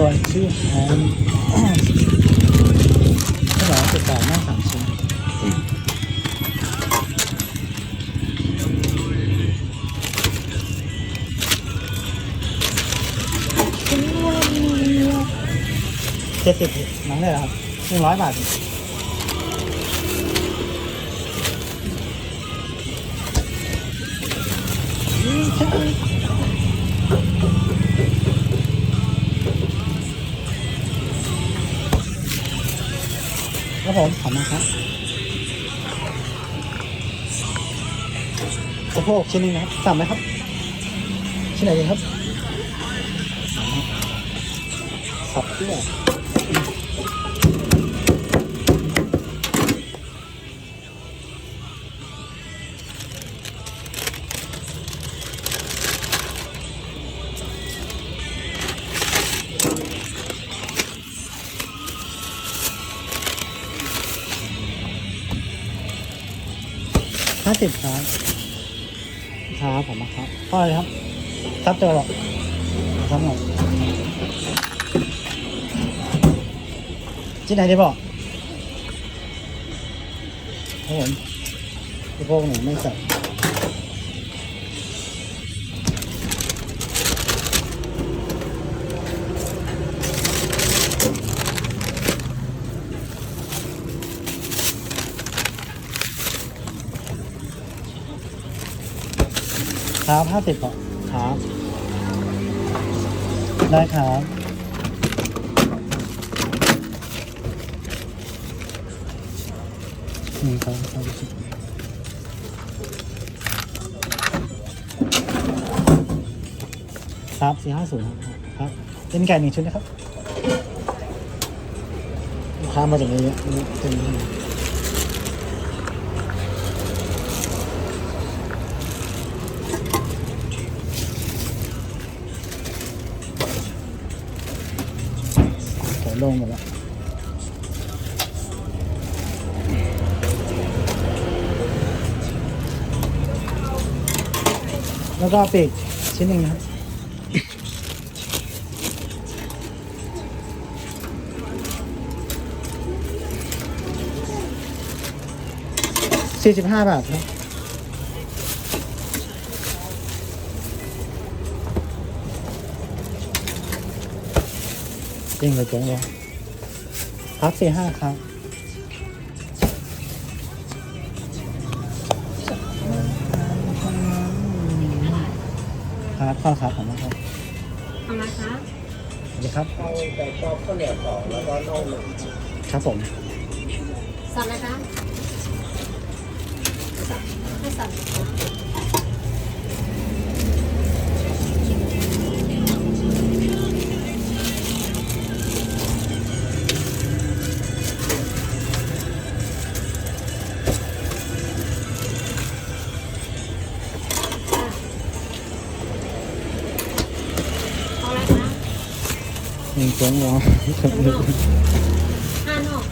ส่วนที่แฮมก็ร้อยสิบบาทหน้าสามชิ้นเจ็ดสิบหนังเลยเหรอครับหนึ่งร้อยบาทครั ผมขอบคุณครับสะโพกชิ้นหนึงนะครับสั่งไหมครับชิ้นไหนดีครับสับเพื่อ ห้าสิบครับครับผมนะครับพ่อเลยครับทับเจอหรอกทับหมดที่ไหนได้บอกครับผมที่พวกหนูไม่ใส่ ครับห้าสิบครับครับ ได้ครับ นี่ครับครับครับสี่ห้าศูนย์ครับเป็นไก่หนึ่งชุดนะครับลูกค้ามาจากนี้เต็มที่ ลงหมดแล้วแล้วก็ปีกชิ้นหนึ่งนะครับสี่สิบห้าบาทครับ จริงเลยจงวะครับสี่ห้าครับครับข้อครับผมนะครับเอาละคะสวัสดีครับเอาแต่ชอบข้าวเหนียวสองแล้วก็น่องหนึ่งครับผมสั่นนะคะสั่นให้สั่น หนึ่งจงวะห้านอก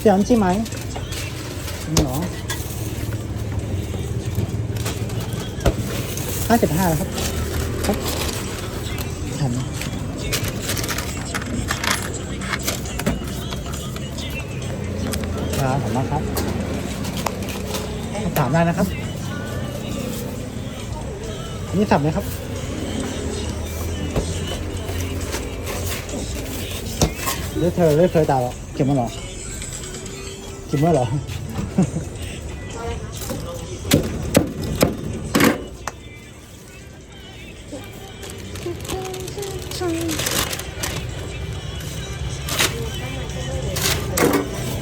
เดี๋ยวน้ำจิ้มไหมนี่เหรอห้าสิบห้าครับ ครับทันครับผมนะครับถามได้นะครับ นี่สับไหมครับ มาหรอเก็บมาหรอ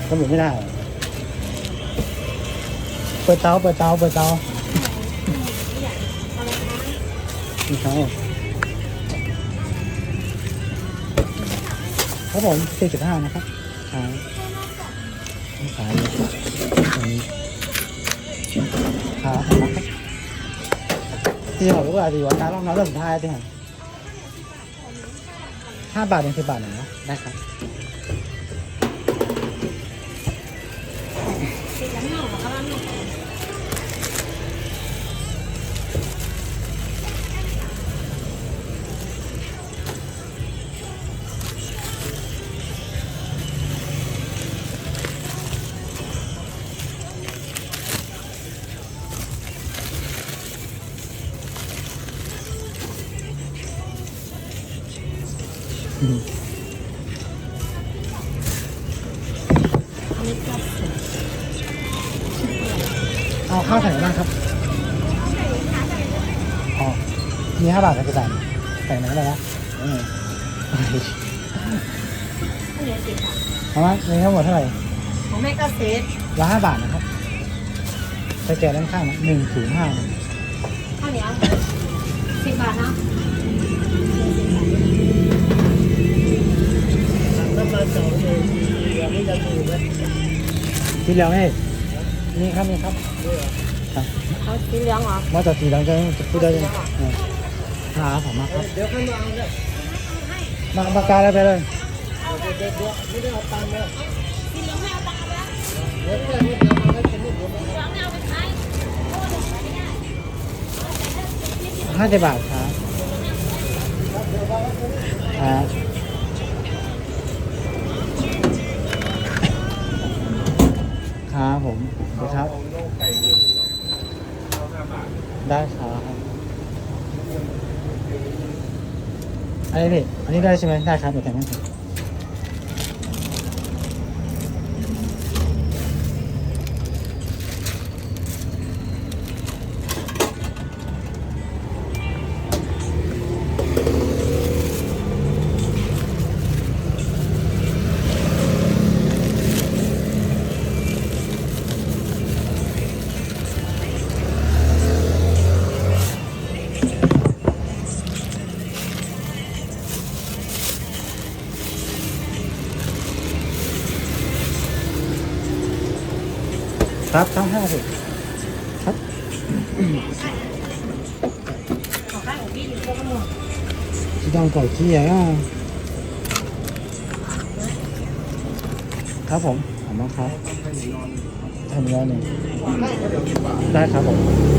ก็หมุนไม่ได้เครับผมสี่จุดห้านะครับขายขายตรงนี้ขาครับที่บอกว่าดีว่าการลองน้ำเรื่องสุดท้ายที่ไหนห้าบาทเป็นสิบบาทหนึ่งนะได้ครับ เสร็จเอาข้าวใส่บ้างครับอ๋อมีห้าบาทกับกี่บาทใส่ไหนเลยนะเออข้าวเหนียวสิค่ะเอามามีทั้งหมดเท่าไหร่ของแม่ก็เซตร้อยห้าบาทนะครับใส่แกะด้านข้างนะหนึ่งศูนย์ห้าข้าวเหนียวสิบบาทเนาะ สองเลยทียังไม่จะดูไหมสีเหลืองนี่ครับมีครับเอาสีเหลืองเหรอว่าแต่สีเหลืองจะจะพูดได้ยังหาผมมาครับเดี๋ยวข้างล่าเนี่ยมาปากกาอะไรไปเลยเดี๋ยวเดี๋ยวไม่ได้เอาตังค์เลยสีเหลืองไม่เอาตังค์แล้วเดี๋ยวเดี๋ยวเดี๋ยวเอาไว้เป็นลูกเดี๋ยวเหลืองไม่เอาไปขายโอ้วห้าสิบบาทครับครับ ผมสวัสดีครับ ได้ครับอันนี้พี่อันนี้ได้ใช่ไหมได้ครับเดี๋ยวแต่งให้ ครับทั้งห้าสิบครับของข้าวของพี่อยู่พวกนู้นที่ต้องก่อยขี้อะครับผมขอบคุณมากครับทำแล้วหนึ่งได้ครับผม